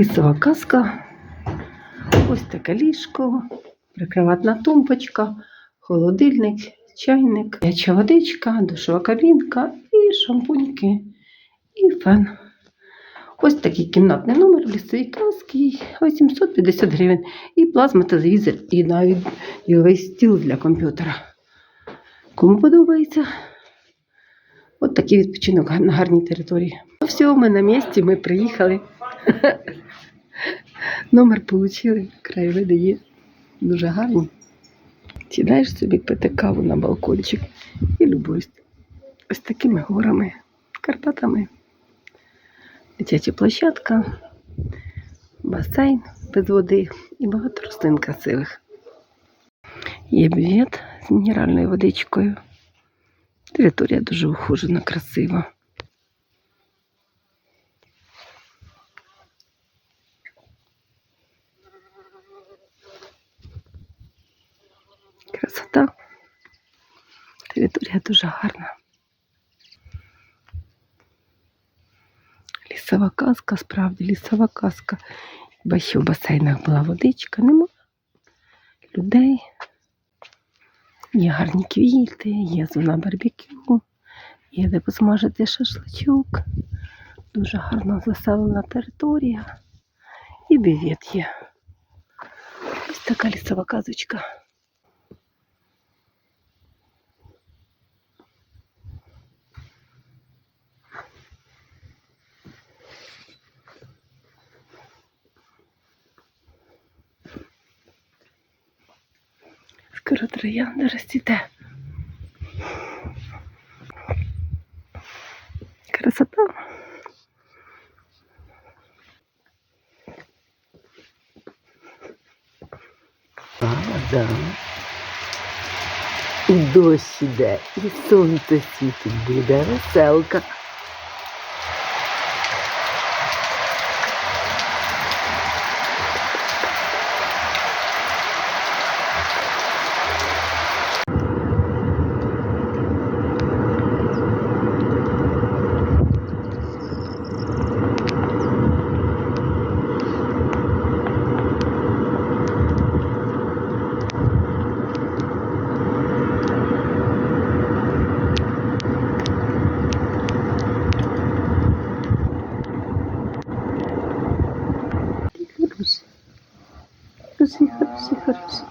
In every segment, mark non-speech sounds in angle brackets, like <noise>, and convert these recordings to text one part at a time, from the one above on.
Лісова казка. Ось таке ліжко, прикроватна тумбочка, холодильник, чайник, гаряча водичка, душова кабінка і шампуньки, і фен. Ось такий кімнатний номер в лісовій казки 850 гривень. І плазма, телевізор, і навіть діловий стіл для комп'ютера. Кому подобається? От такий відпочинок на гарній території. Ну, все, ми на місці, ми приїхали. <laughs> Номер отримали, краєвиди є. Дуже гарні. Сідаєш собі пити каву на балкончик і любуєшся ось такими горами, Карпатами. Дитяча площадка, басейн без води і багато рослин красивих. Є бювет з мінеральною водичкою. Територія дуже ухожена, красива. Красота. Територія дуже гарна. Лісова казка, справді лісова казка. Бо ще в басейнах була водичка, нема людей. Є гарні квіти, є зона барбекю, є де посмажити шашличок. Дуже гарно заселена територія. І бівет є. Ось така лісова казочка. Скоро троянда розцвіте. Красота. А, да. І дощ іде, і сонце світить буде, веселка. Хороший, хороший, хороший.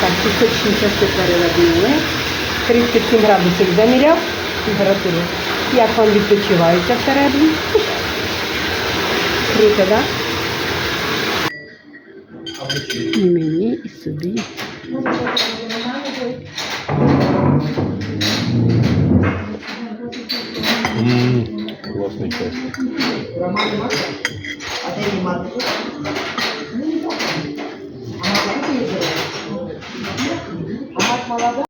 Так, пісочні часи переробили. 37 градусів заміряв температуру. Як вам відпочивається всередині? Круто, так? Да? І мені, і собі. ಪ್ರಮಾಣ ಅದೇ ನಿಮ್ಮ ಮಾತು